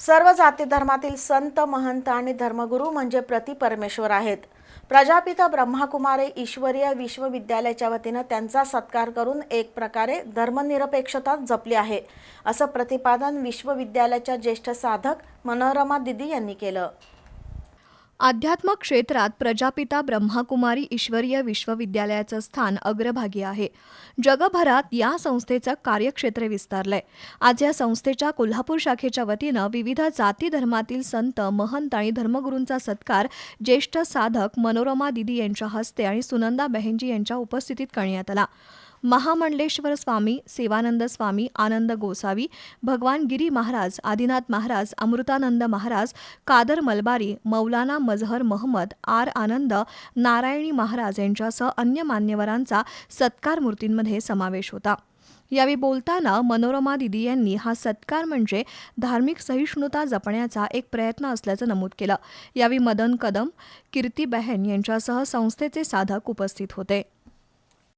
सर्व जाती धर्मातील संत महंत आणि धर्मगुरू म्हणजे प्रति परमेश्वर आहेत. प्रजापिता ब्रह्माकुमारी ईश्वरीय विश्वविद्यालयाच्या वतीनं त्यांचा सत्कार करून एक प्रकारे धर्मनिरपेक्षता जपली आहे असं प्रतिपादन विश्वविद्यालयाच्या ज्येष्ठ साधक मनोरमा दिदी यांनी केलं. अध्यात्म क्षेत्रात प्रजापिता ब्रह्माकुमारी ईश्वरीय विश्वविद्यालयाचं स्थान अग्रभागी आहे. जगभरात या संस्थेचं कार्यक्षेत्र विस्तारलंय. आज या संस्थेच्या कोल्हापूर शाखेच्या वतीनं विविध जाती धर्मातील संत महंत आणि धर्मगुरूंचा सत्कार ज्येष्ठ साधक मनोरमा दिदी यांच्या हस्ते आणि सुनंदा बहेनजी यांच्या उपस्थितीत करण्यात आला. महामंडलेश्वर स्वामी सेवानंद स्वामी आनंद गोसावी भगवान गिरी महाराज आदिनाथ महाराज अमृतानंद महाराज कादर मलबारी मौलाना मजहर महम्मद आर आनंद नारायणी महाराज यांच्यासह अन्य मान्यवरांचा सत्कार मूर्तींमध्ये समावेश होता. यावेळी बोलताना मनोरमा दिदी यांनी हा सत्कार म्हणजे धार्मिक सहिष्णुता जपण्याचा एक प्रयत्न असल्याचं नमूद केलं. यावेळी मदन कदम कीर्ती बहन यांच्यासह संस्थेचे साधक उपस्थित होते.